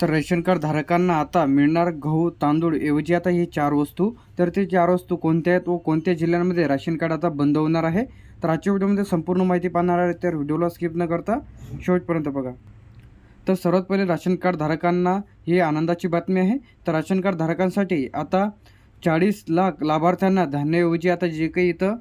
तर ration card धारकांना आता मिळणार गहू तांदूळ ऐवजी आता हे चार वस्तू. तर ते चार वस्तू कोणत्या आहेत व कोणत्या जिल्ह्यांमध्ये राशन कार्ड आता बंद होणार आहे? तर आजच्या व्हिडिओमध्ये संपूर्ण माहिती पाहणार आहे. तर व्हिडिओला स्किप न करता शेवटपर्यंत बघा. तर सर्वात पहिले राशन कार्ड धारकांना ही आनंदाची बातमी आहे. तर राशन कार्ड धारकांसाठी आता चाळीस लाख लाभार्थ्यांना धान्याऐवजी आता जे काही इथं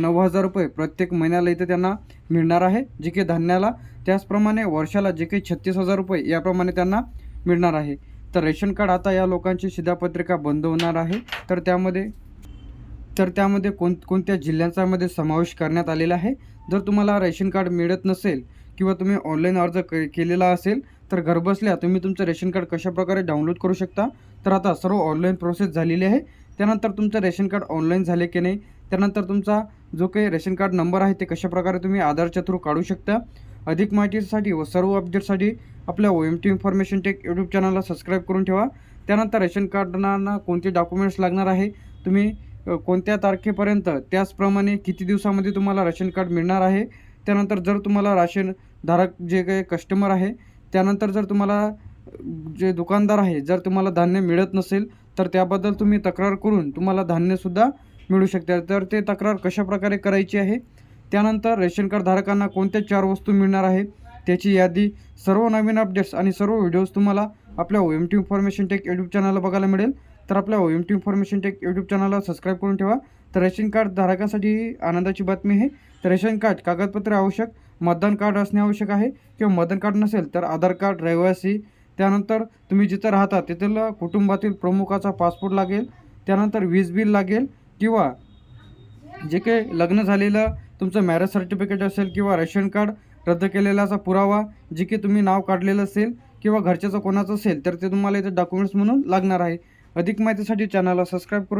नऊ हजार रुपये प्रत्येक महिन्याला इथं त्यांना मिळणार आहे. जे काही धान्याला त्याचप्रमाणे वर्षाला जे काही छत्तीस हजार रुपये याप्रमाणे त्यांना मिळणार आहे. तर रेशन कार्ड आता या लोकांची शिधापत्रिका बंद होणार आहे. तर त्यामध्ये तर त्यामध्ये कोण कोणत्या जिल्ह्यांचामध्ये समावेश करण्यात आलेला आहे? जर तुम्हाला रेशन कार्ड मिळत नसेल किंवा तुम्ही ऑनलाईन अर्ज के केलेला असेल तर घरबसल्या तुम्ही तुमचं रेशन कार्ड कशाप्रकारे डाउनलोड करू शकता? तर आता सर्व ऑनलाईन प्रोसेस झालेली आहे. त्यानंतर तुमचं रेशन कार्ड ऑनलाईन झाले की नाही त्यानंतर तुमचा जो काही रेशन कार्ड नंबर आहे ते कशाप्रकारे तुम्ही आधारच्या थ्रू काढू शकता. अधिक माहितीसाठी व सर्व अपडेटसाठी आपल्या O M T information tech YouTube चॅनलला सबस्क्राईब करून ठेवा. त्यानंतर रेशन कार्डना कोणते डॉक्युमेंट्स लागणार आहे तुम्ही कोणत्या तारखेपर्यंत त्याचप्रमाणे किती दिवसामध्ये तुम्हाला रेशन कार्ड मिळणार आहे त्यानंतर जर तुम्हाला राशन धारक जे काही कस्टमर आहे त्यानंतर जर तुम्हाला जे दुकानदार आहे जर तुम्हाला धान्य मिळत नसेल तर त्याबद्दल तुम्ही तक्रार करून तुम्हाला धान्यसुद्धा मिळू शकते. तर ते तक्रार कशाप्रकारे करायची आहे? त्यानंतर रेशन कार्ड धारकांना कोणत्या चार वस्तू मिळणार आहे? त्याची यादी सर्व नवीन अपडेट्स आणि सर्व व्हिडिओज तुम्हाला आपल्या O M T information tech YouTube चॅनलला बघायला मिळेल. तर आपल्या O M T information tech YouTube चॅनलला सबस्क्राईब करून ठेवा. तर रेशन कार्ड धारकांसाठी ही आनंदाची बातमी आहे. तर रेशन कार्ड कागदपत्रे आवश्यक मतदान कार्ड असणे आवश्यक आहे किंवा मतदान कार्ड नसेल तर आधार कार्ड रहिवासी त्यानंतर तुम्ही जिथं राहता तेथील कुटुंबातील प्रमुखाचा पासपोर्ट लागेल त्यानंतर वीज बिल लागेल किंवा जे काही लग्न झालेलं तुमचं मॅरेज सर्टिफिकेट असेल किंवा रेशन कार्ड रद्द केलेल्याचा पुरावा जे की तुम्ही नाव काढलेलं असेल किंवा घरच्याचं कोणाचं असेल तर ते तुम्हाला इथे डॉक्युमेंट्स म्हणून लागणार आहे. अधिक माहितीसाठी चॅनलला सबस्क्राईब करून